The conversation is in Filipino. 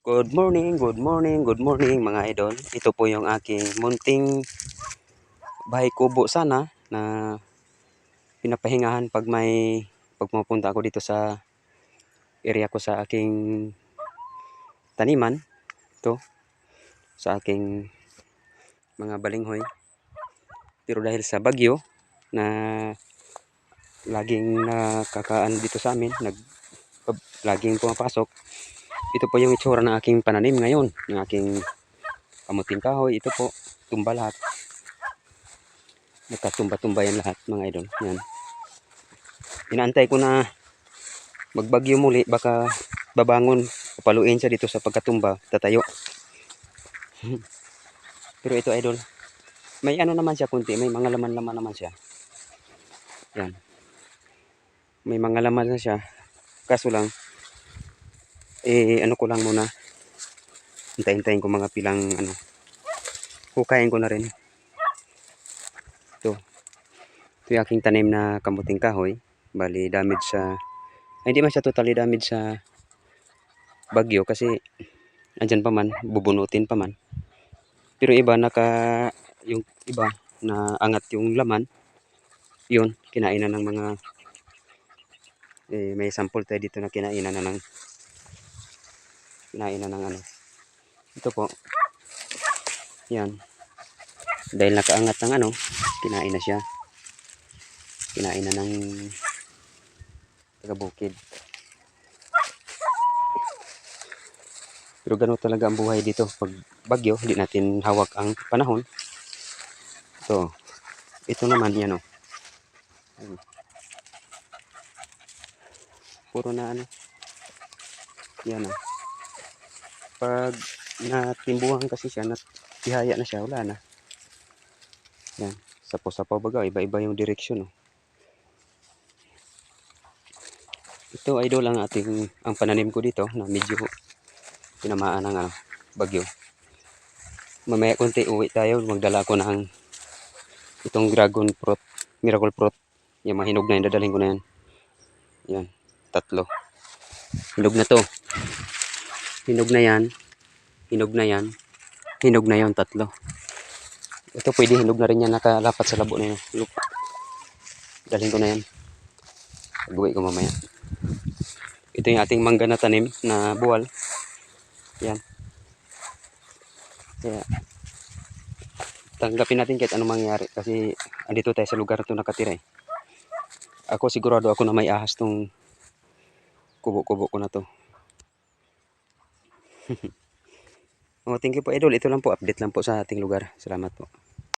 Good morning, good morning, good morning mga idol. Ito po yung aking munting bahay kubo sana na pinapahingahan pag may pag pumunta ako dito sa area ko sa aking taniman. Ito sa aking mga balinghoy. Pero dahil sa bagyo na laging nakakaan dito sa amin, nag laging pumapasok ito po yung itsura ng aking pananim ngayon ng aking kamuting kahoy. Ito po tumba lahat. Nagkatumba-tumba yan lahat mga idol. Yan. Inaantay ko na magbagyo muli baka babangon papaluin siya dito sa pagkatumba tatayo. Pero ito idol may ano naman siya kunti may mga laman-laman naman siya. Yan. May mga laman na siya. Kaso lang eh ano ko lang muna. Hintayin-hintayin ko mga pilang ano. Hukayin ko na rin. Ito. Ito yung aking tanim na kamuting kahoy. Bali damage sa ay, hindi man siya totally damage sa bagyo kasi andyan pa man bubunutin pa man. Pero iba naka yung iba na angat yung laman yun kinainan ng mga eh, may sample tayo dito na kinainan na ng kinain na ng ano. Ito po. Yan. Dahil nakaangat ng ano kinain na siya. Kinain na ng taga bukid pero ganun talaga ang buhay dito. Pag bagyo hindi natin hawak ang panahon. Ito. Ito naman yan o Ayun. puro na ano. Yan o pag natimbuhan kasi siya, natihaya na siya, wala na. Yan, sapo-sapo baga, iba-iba yung direksyon. Oh. Ito idol ang ating, ang pananim ko dito na medyo tinamaan ng ano, bagyo. Mamaya konti uwi tayo, magdala ko ng itong dragon fruit, miracle fruit. Yung mga hinog na yun, dadalhin ko na yan. Yan, tatlo. Hinog na to hinog na yan. Hinog na yan. Hinog na yon tatlo. Ito pwede hinog na rin yan. Nakalapat sa labo na yun. Look dalhin ko na yan. Pag-uwi ko mamaya. Ito yung ating mangga na tanim na buwal. Yan. Kaya tanggapin natin kahit anong mangyari kasi andito tayo sa lugar na ito nakatira eh. ako sigurado ako na may ahas tong kubo-kubo ko na to oh, thank you po idol. Ito lang po, update lang po sa ating lugar. Salamat po.